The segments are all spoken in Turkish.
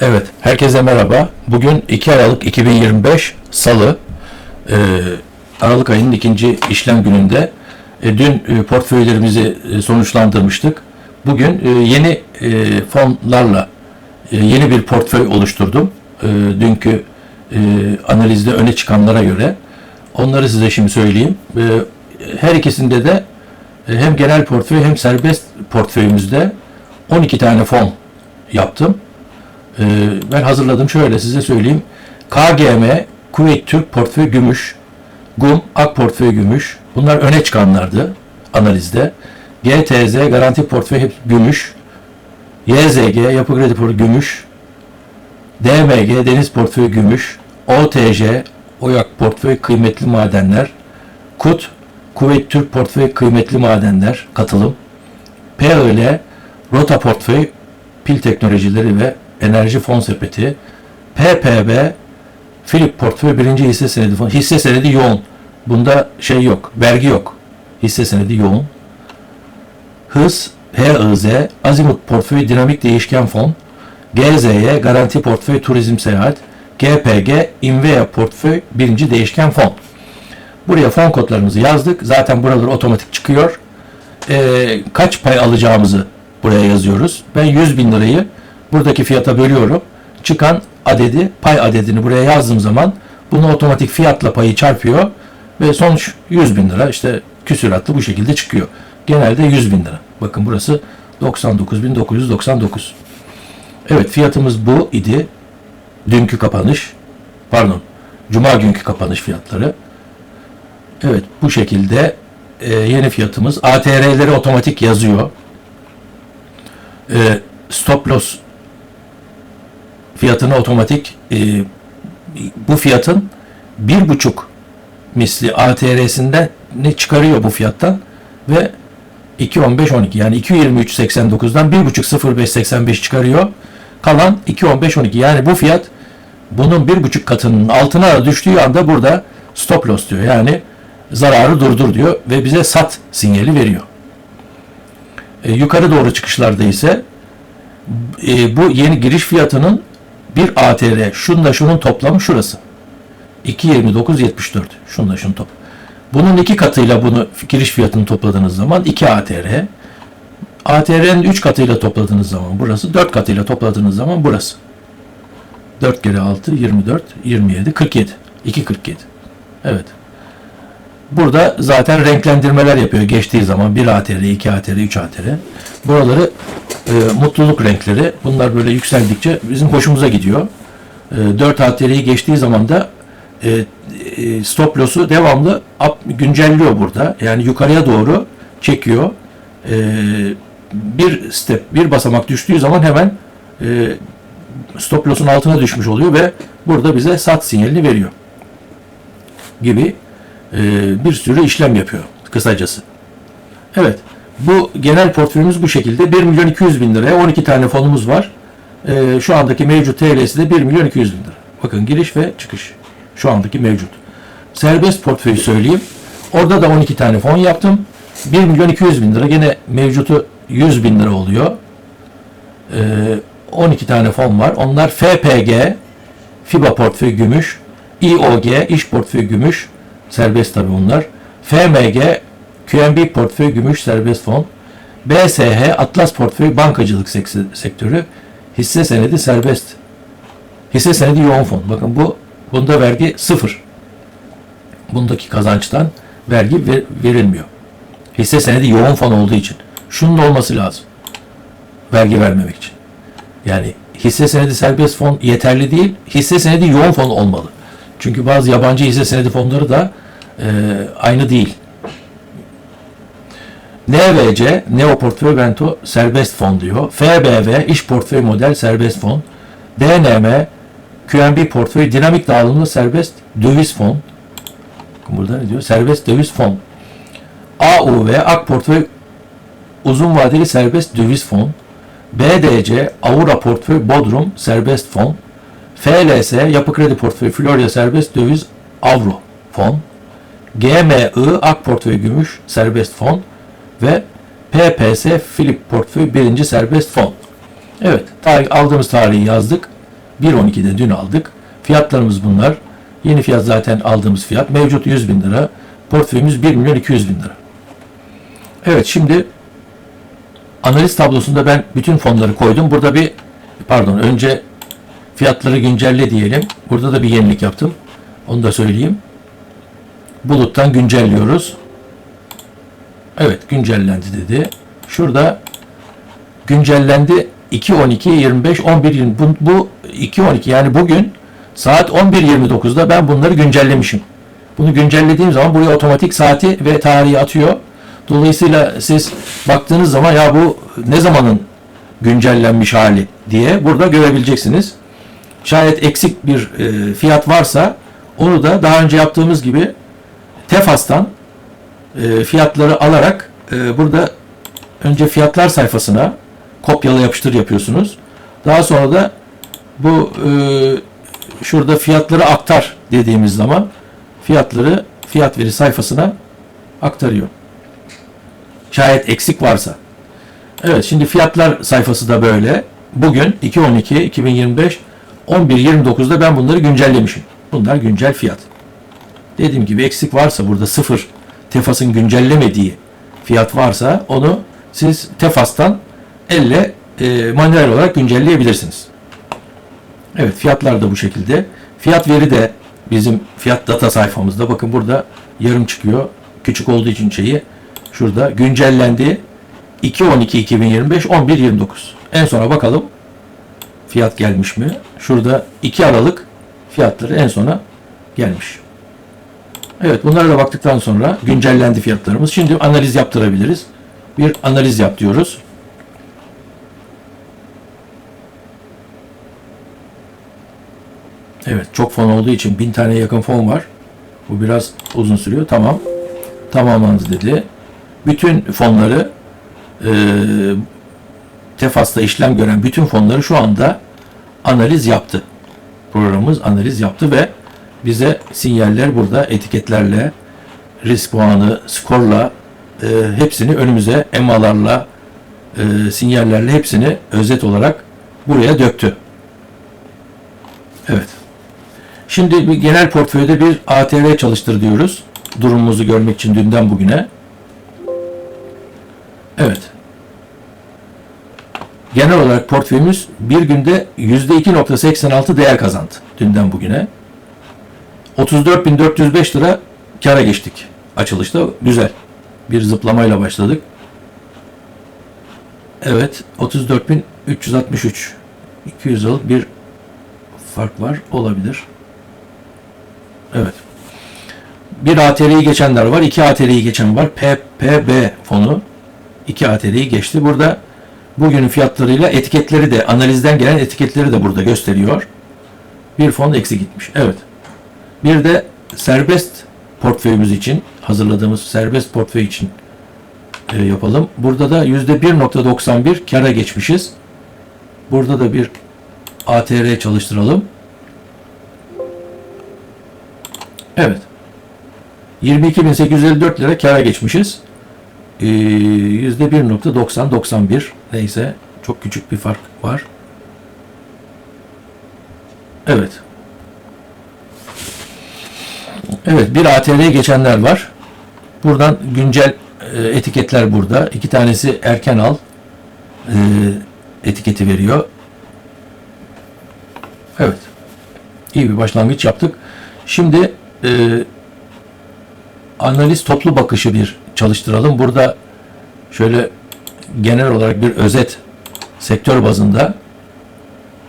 Evet, herkese merhaba. Bugün 2 Aralık 2025 Salı. Ee, Aralık ayının ikinci işlem gününde. E, dün e, portföylerimizi e, sonuçlandırmıştık. Bugün e, yeni e, fonlarla e, yeni bir portföy oluşturdum. E, dünkü e, analizde öne çıkanlara göre. Onları size şimdi söyleyeyim. E, her ikisinde de e, hem genel portföy hem serbest portföyümüzde 12 tane fon yaptım. Ee, ben hazırladım şöyle size söyleyeyim. KGM, Kuveyt Türk Portföy Gümüş, GUM, Ak Portföy Gümüş. Bunlar öne çıkanlardı analizde. GTZ, Garanti Portföy hep gümüş. YZG, Yapı Kredi Portföy Gümüş. DMG, Deniz Portföy Gümüş. OTJ, Oyak Portföy Kıymetli Madenler. KUT, Kuveyt Türk Portföy Kıymetli Madenler katılım. PÖL, Rota Portföy Pil Teknolojileri ve Enerji Fon Sepeti, PPB, Philip Portföy birinci hisse senedi fon. Hisse senedi yoğun. Bunda şey yok, vergi yok. Hisse senedi yoğun. HIS, HIZ, Azimut Portföy Dinamik Değişken Fon, GZY, Garanti Portföy Turizm Seyahat, GPG, Invea Portföy birinci Değişken Fon. Buraya fon kodlarımızı yazdık. Zaten buralar otomatik çıkıyor. Ee, kaç pay alacağımızı buraya yazıyoruz. Ben 100 bin lirayı buradaki fiyata bölüyorum. Çıkan adedi, pay adedini buraya yazdığım zaman bunu otomatik fiyatla payı çarpıyor ve sonuç 100 bin lira işte küsuratlı bu şekilde çıkıyor. Genelde 100 bin lira. Bakın burası 99.999. Evet fiyatımız bu idi. Dünkü kapanış. Pardon. Cuma günkü kapanış fiyatları. Evet bu şekilde e, yeni fiyatımız. ATR'leri otomatik yazıyor. E, stop loss fiyatını otomatik e, bu fiyatın bir buçuk misli ATR'sinden ne çıkarıyor bu fiyattan ve 2.15.12 yani 2.23.89'dan 1.5.05.85 çıkarıyor. Kalan 2.15.12 yani bu fiyat bunun bir buçuk katının altına düştüğü anda burada stop loss diyor. Yani zararı durdur diyor ve bize sat sinyali veriyor. E, yukarı doğru çıkışlarda ise e, bu yeni giriş fiyatının bir ATR şunla şunun toplamı şurası. 2.29.74 şunla şunun top. Bunun iki katıyla bunu giriş fiyatını topladığınız zaman 2 ATR. ATR'nin 3 katıyla topladığınız zaman burası, 4 katıyla topladığınız zaman burası. 4 kere 6, 24, 27, 47. 2.47. Evet. Burada zaten renklendirmeler yapıyor geçtiği zaman 1 ATR, 2 ATR, 3 ATR. Buraları e, mutluluk renkleri. Bunlar böyle yükseldikçe bizim hoşumuza gidiyor. E, 4 ATR'yi geçtiği zaman da e, e, stop loss'u devamlı up, güncelliyor burada. Yani yukarıya doğru çekiyor. E, bir step, bir basamak düştüğü zaman hemen e, stop loss'un altına düşmüş oluyor ve burada bize sat sinyalini veriyor. Gibi e, bir sürü işlem yapıyor kısacası. Evet. Bu genel portföyümüz bu şekilde. 1 milyon 200 bin liraya 12 tane fonumuz var. E, şu andaki mevcut TL'si de 1 milyon 200 bin lira. Bakın giriş ve çıkış. Şu andaki mevcut. Serbest portföyü söyleyeyim. Orada da 12 tane fon yaptım. 1 milyon 200 bin lira. Gene mevcutu 100 bin lira oluyor. E, 12 tane fon var. Onlar FPG, FIBA portföy gümüş, İOG, iş portföy gümüş, serbest tabi bunlar. FMG, QNB portföy gümüş serbest fon. BSH, Atlas portföy bankacılık sektörü, hisse senedi serbest. Hisse senedi yoğun fon. Bakın bu bunda vergi sıfır. Bundaki kazançtan vergi ver, verilmiyor. Hisse senedi yoğun fon olduğu için. Şunun olması lazım. Vergi vermemek için. Yani hisse senedi serbest fon yeterli değil. Hisse senedi yoğun fon olmalı. Çünkü bazı yabancı hisse senedi fonları da e, aynı değil. NVC, Neo Portföy Vento serbest fon diyor. FBV, iş portföy model serbest fon. DNM, QNB portföy dinamik dağılımlı serbest döviz fon. Burada ne diyor? Serbest döviz fon. AUV, Ak portföy uzun vadeli serbest döviz fon. BDC, Aura portföy Bodrum serbest fon. FLS, Yapı Kredi Portföyü Florya Serbest Döviz Avro Fon, GMI, Ak Portföy Gümüş Serbest Fon ve PPS Philip Portföy Birinci Serbest Fon. Evet, tarih, aldığımız tarihi yazdık. 1.12'de dün aldık. Fiyatlarımız bunlar. Yeni fiyat zaten aldığımız fiyat. Mevcut 100 bin lira. Portföyümüz 1 milyon 200 bin lira. Evet şimdi analiz tablosunda ben bütün fonları koydum. Burada bir pardon önce fiyatları güncelle diyelim. Burada da bir yenilik yaptım. Onu da söyleyeyim. Buluttan güncelliyoruz. Evet güncellendi dedi. Şurada güncellendi 2 12 25 11 20 bu, bu 2 12 yani bugün saat 11.29'da ben bunları güncellemişim. Bunu güncellediğim zaman buraya otomatik saati ve tarihi atıyor. Dolayısıyla siz baktığınız zaman ya bu ne zamanın güncellenmiş hali diye burada görebileceksiniz. Şayet eksik bir e, fiyat varsa onu da daha önce yaptığımız gibi Tefas'tan e, fiyatları alarak e, burada önce fiyatlar sayfasına kopyala yapıştır yapıyorsunuz. Daha sonra da bu e, şurada fiyatları aktar dediğimiz zaman fiyatları fiyat veri sayfasına aktarıyor. Şayet eksik varsa. Evet şimdi fiyatlar sayfası da böyle. Bugün 2.12 2025 11.29'da ben bunları güncellemişim. Bunlar güncel fiyat. Dediğim gibi eksik varsa burada sıfır Tefas'ın güncellemediği fiyat varsa onu siz Tefas'tan elle e, manuel olarak güncelleyebilirsiniz. Evet fiyatlar da bu şekilde. Fiyat veri de bizim fiyat data sayfamızda. Bakın burada yarım çıkıyor. Küçük olduğu için şeyi şurada güncellendi. 2.12.2025 11.29. En sona bakalım fiyat gelmiş mi? Şurada 2 Aralık fiyatları en sona gelmiş. Evet bunlara da baktıktan sonra güncellendi fiyatlarımız. Şimdi analiz yaptırabiliriz. Bir analiz yap diyoruz. Evet çok fon olduğu için bin tane yakın fon var. Bu biraz uzun sürüyor. Tamam. Tamamlandı dedi. Bütün fonları e, Tefas'ta işlem gören bütün fonları şu anda analiz yaptı. Programımız analiz yaptı ve bize sinyaller burada etiketlerle, risk puanı, skorla e, hepsini önümüze emalarla, e, sinyallerle hepsini özet olarak buraya döktü. Evet. Şimdi bir genel portföyde bir ATR çalıştır diyoruz. Durumumuzu görmek için dünden bugüne. Evet. Genel olarak portföyümüz bir günde %2.86 değer kazandı dünden bugüne. 34.405 lira kara geçtik açılışta. Güzel. Bir zıplamayla başladık. Evet 34.363 200 yıl bir fark var. Olabilir. Evet. Bir ATR'yi geçenler var. iki ATR'yi geçen var. PPB fonu iki ATR'yi geçti. Burada bugünün fiyatlarıyla etiketleri de analizden gelen etiketleri de burada gösteriyor. Bir fon eksi gitmiş. Evet. Bir de serbest portföyümüz için hazırladığımız serbest portföy için e, yapalım. Burada da %1.91 kara geçmişiz. Burada da bir ATR çalıştıralım. Evet. 22.854 lira kara geçmişiz. Ee, %1.90-91 neyse çok küçük bir fark var. Evet. Evet bir ATR'ye geçenler var. Buradan güncel e, etiketler burada. İki tanesi erken al e, etiketi veriyor. Evet. İyi bir başlangıç yaptık. Şimdi e, analiz toplu bakışı bir çalıştıralım. Burada şöyle genel olarak bir özet sektör bazında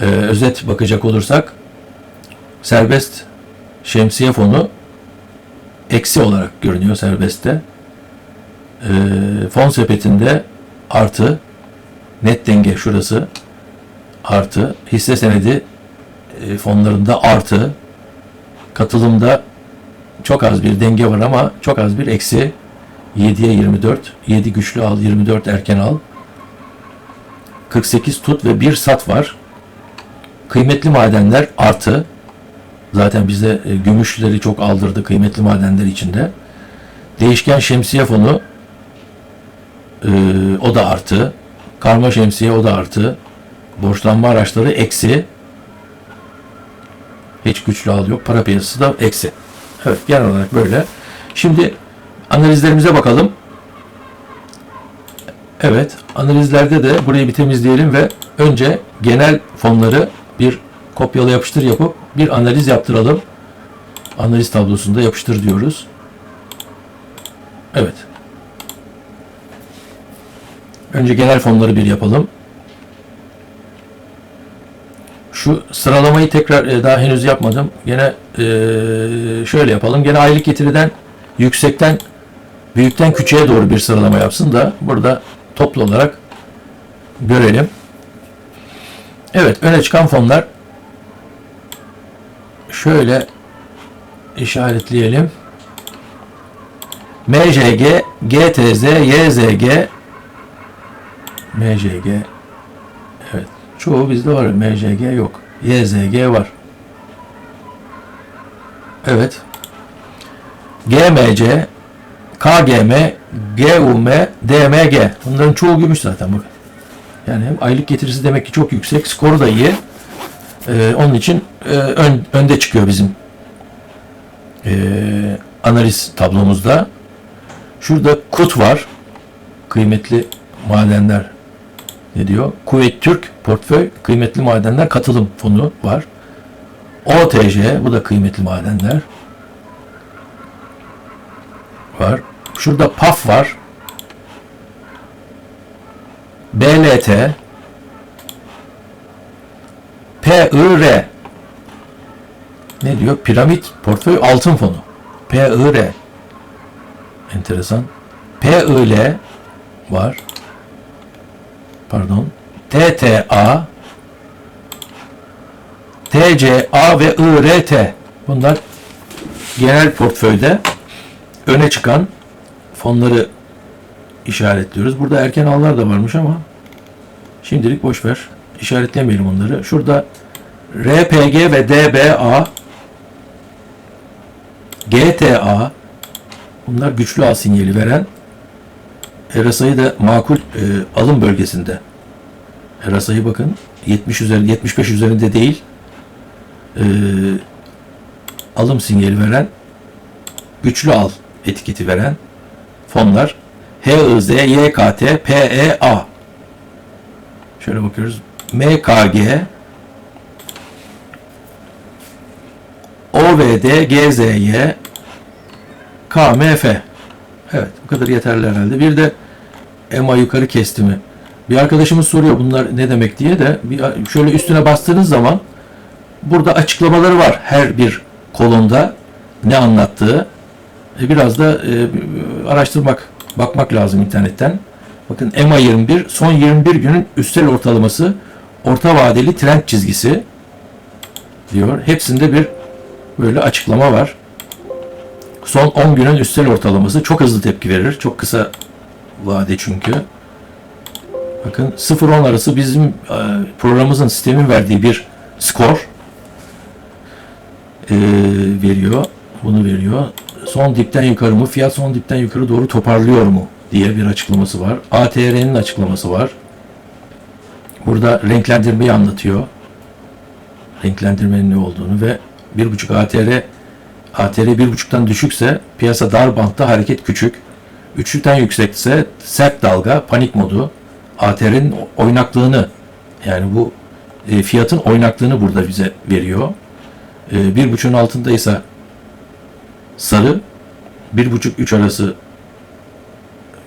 e, özet bakacak olursak serbest şemsiye fonu eksi olarak görünüyor serbestte. E, fon sepetinde artı net denge şurası artı hisse senedi e, fonlarında artı katılımda çok az bir denge var ama çok az bir eksi 7'ye 24 7 güçlü al 24 erken al 48 tut ve 1 sat var kıymetli madenler artı zaten bize e, gümüşleri çok aldırdı kıymetli madenler içinde değişken şemsiye fonu e, o da artı karma şemsiye o da artı borçlanma araçları eksi Hiç güçlü al yok. Para piyasası da eksi. Evet genel olarak böyle. Şimdi analizlerimize bakalım. Evet analizlerde de burayı bir temizleyelim ve önce genel fonları bir kopyala yapıştır yapıp bir analiz yaptıralım. Analiz tablosunda yapıştır diyoruz. Evet. Önce genel fonları bir yapalım. Şu sıralamayı tekrar e, daha henüz yapmadım. Gene e, şöyle yapalım. Gene aylık getiriden yüksekten büyükten küçüğe doğru bir sıralama yapsın da burada toplu olarak görelim. Evet, öne çıkan fonlar şöyle işaretleyelim. MJG, GTZ, YZG, MJG, evet, çoğu bizde var. MJG yok. YZG var. Evet. GMC, KGM, GUM, DMG. Bunların çoğu gümüş zaten bakın. Yani hem aylık getirisi demek ki çok yüksek. Skoru da iyi. Ee, onun için e, ön, önde çıkıyor bizim e, analiz tablomuzda. Şurada KUT var. Kıymetli madenler ne diyor? Kuveyt Türk portföy kıymetli madenler katılım fonu var. OTC bu da kıymetli madenler var. Şurada PAF var. BLT PIR ne diyor? Piramit portföy altın fonu. PIR enteresan. PIL var. Pardon. TTA TCA ve IRT bunlar genel portföyde öne çıkan fonları işaretliyoruz. Burada erken allar da varmış ama şimdilik boş ver. İşaretlemeyelim onları. Şurada RPG ve DBA GTA bunlar güçlü al sinyali veren RSI'yi da makul e, alım bölgesinde. RSI'yi bakın 70 üzerinde 75 üzerinde değil. E, alım sinyali veren güçlü al etiketi veren fonlar HIZ, PEA. Şöyle bakıyoruz. MKG, OVD, GZY, KMF. Evet bu kadar yeterli herhalde. Bir de EMA yukarı kestimi. Bir arkadaşımız soruyor bunlar ne demek diye de bir, şöyle üstüne bastığınız zaman burada açıklamaları var her bir kolonda ne anlattığı. E, biraz da e, araştırmak, bakmak lazım internetten. Bakın EMA 21 son 21 günün üstel ortalaması orta vadeli trend çizgisi diyor. Hepsinde bir böyle açıklama var. Son 10 günün üstel ortalaması çok hızlı tepki verir. Çok kısa vade çünkü. Bakın 0-10 arası bizim e, programımızın sistemin verdiği bir skor e, veriyor. Bunu veriyor. Son dipten yukarı mı? Fiyat son dipten yukarı doğru toparlıyor mu? diye bir açıklaması var. ATR'nin açıklaması var. Burada renklendirmeyi anlatıyor. Renklendirmenin ne olduğunu ve 1.5 ATR ATR 1.5'tan düşükse piyasa dar bantta hareket küçük. 3'lükten yüksekse sert dalga, panik modu. ATR'nin oynaklığını yani bu e, fiyatın oynaklığını burada bize veriyor. E, 1.5'un altındaysa sarı, 1.5-3 arası.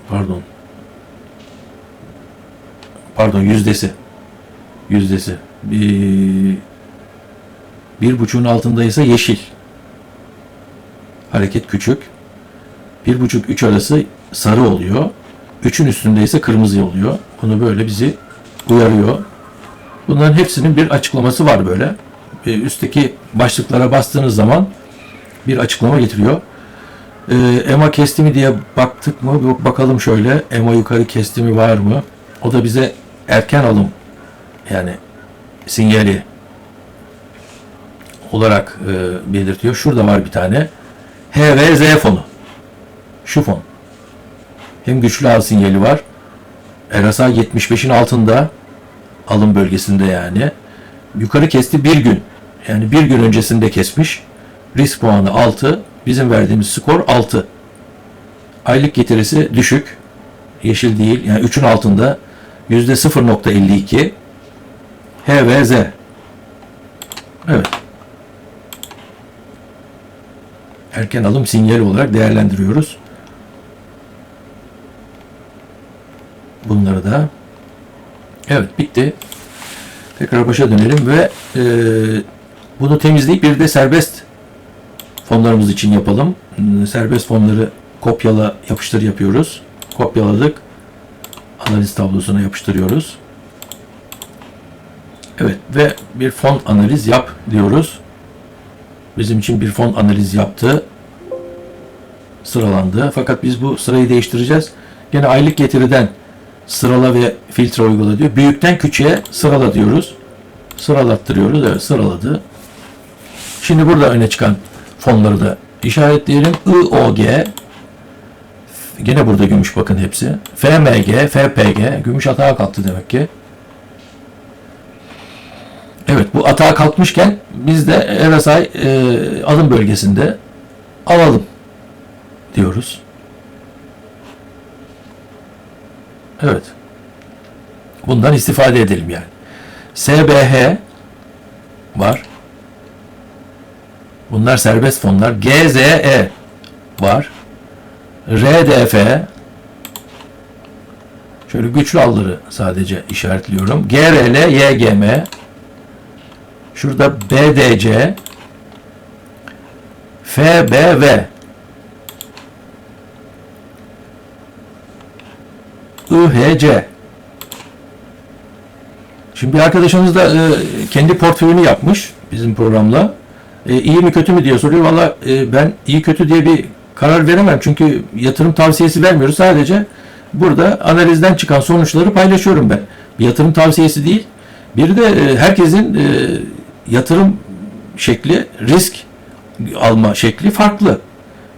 Pardon. Pardon yüzdesi. Yüzdesi. Bir, bir buçuğun altındaysa yeşil. Hareket küçük. Bir buçuk üç arası sarı oluyor. Üçün üstündeyse kırmızı oluyor. Bunu böyle bizi uyarıyor. Bunların hepsinin bir açıklaması var böyle. Üstteki başlıklara bastığınız zaman bir açıklama getiriyor e, EMA kestimi diye baktık mı? Bakalım şöyle. EMA yukarı kestimi var mı? O da bize erken alım yani sinyali olarak e, belirtiyor. Şurada var bir tane. HVZ fonu. Şu fon. Hem güçlü al sinyali var. RSA 75'in altında alım bölgesinde yani. Yukarı kesti bir gün. Yani bir gün öncesinde kesmiş. Risk puanı 6. Bizim verdiğimiz skor 6. Aylık getirisi düşük. Yeşil değil. Yani 3'ün altında. Yüzde 0.52. HVZ. Evet. Erken alım sinyali olarak değerlendiriyoruz. Bunları da. Evet bitti. Tekrar başa dönelim ve e, bunu temizleyip bir de serbest fonlarımız için yapalım. Hmm, Serbest fonları kopyala yapıştır yapıyoruz. Kopyaladık. Analiz tablosuna yapıştırıyoruz. Evet ve bir fon analiz yap diyoruz. Bizim için bir fon analiz yaptı. Sıralandı. Fakat biz bu sırayı değiştireceğiz. Gene aylık getiriden sırala ve filtre uygula diyor. Büyükten küçüğe sırala diyoruz. Sıralattırıyoruz. Evet sıraladı. Şimdi burada öne çıkan fonları da işaretleyelim. IOG Gene burada gümüş bakın hepsi. FMG, FPG gümüş atağa kalktı demek ki. Evet bu atağa kalkmışken biz de RSI e, alım bölgesinde alalım diyoruz. Evet. Bundan istifade edelim yani. SBH var. Bunlar serbest fonlar. GZE var. RDF şöyle güçlü alları sadece işaretliyorum. GRL, YGM şurada BDC FBV IHC Şimdi bir arkadaşımız da e, kendi portföyünü yapmış bizim programla. E, iyi mi kötü mü diye soruyor. Valla e, ben iyi kötü diye bir karar veremem. Çünkü yatırım tavsiyesi vermiyoruz. Sadece burada analizden çıkan sonuçları paylaşıyorum ben. Bir yatırım tavsiyesi değil. Bir de e, herkesin e, yatırım şekli, risk alma şekli farklı.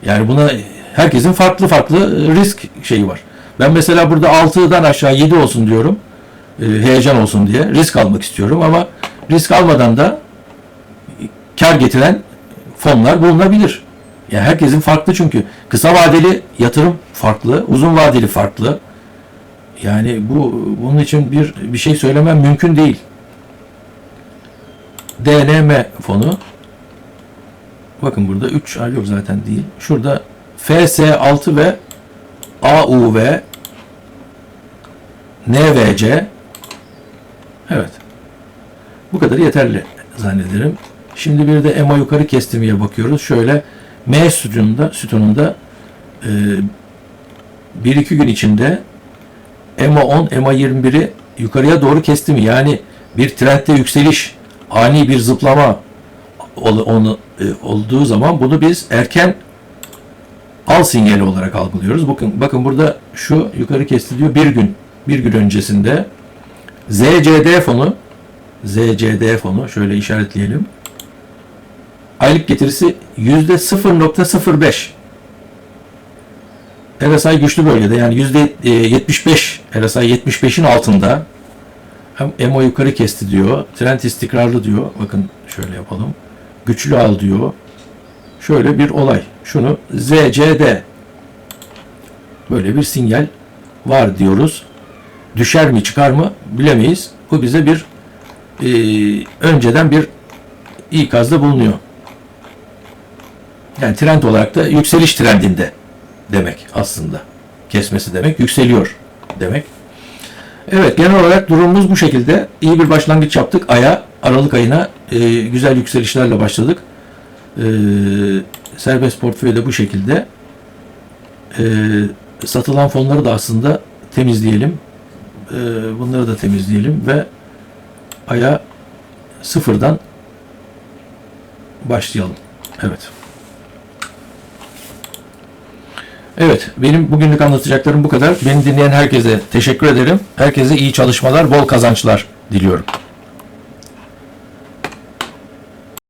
Yani buna herkesin farklı farklı risk şeyi var. Ben mesela burada 6'dan aşağı 7 olsun diyorum. E, heyecan olsun diye risk almak istiyorum ama risk almadan da kar getiren fonlar bulunabilir. Yani herkesin farklı çünkü kısa vadeli yatırım farklı, uzun vadeli farklı. Yani bu bunun için bir bir şey söylemem mümkün değil. DNM fonu bakın burada 3 ay yok zaten değil. Şurada FS6 ve AUV NVC Evet. Bu kadar yeterli zannederim. Şimdi bir de EMA yukarı kestirmeye bakıyoruz. Şöyle M sütununda, sütununda e, 1-2 gün içinde EMA 10, EMA 21'i yukarıya doğru kesti mi? Yani bir trendde yükseliş, ani bir zıplama ol- onu, e, olduğu zaman bunu biz erken al sinyali olarak algılıyoruz. Bakın bakın burada şu yukarı kesti diyor bir gün bir gün öncesinde ZCD fonu ZCD fonu şöyle işaretleyelim. Aylık getirisi yüzde 0.05. RSI güçlü bölgede yani yüzde 75 RSI 75'in altında. EMO yukarı kesti diyor. Trend istikrarlı diyor. Bakın şöyle yapalım. Güçlü al diyor. Şöyle bir olay. Şunu ZCD böyle bir sinyal var diyoruz. Düşer mi çıkar mı bilemeyiz. Bu bize bir e, önceden bir ikazda bulunuyor. Yani trend olarak da yükseliş trendinde demek aslında. Kesmesi demek yükseliyor demek. Evet genel olarak durumumuz bu şekilde. İyi bir başlangıç yaptık. Aya Aralık ayına e, güzel yükselişlerle başladık. E, serbest portföy de bu şekilde. E, satılan fonları da aslında temizleyelim. E, bunları da temizleyelim ve aya sıfırdan başlayalım. Evet. Evet, benim bugünlük anlatacaklarım bu kadar. Beni dinleyen herkese teşekkür ederim. Herkese iyi çalışmalar, bol kazançlar diliyorum.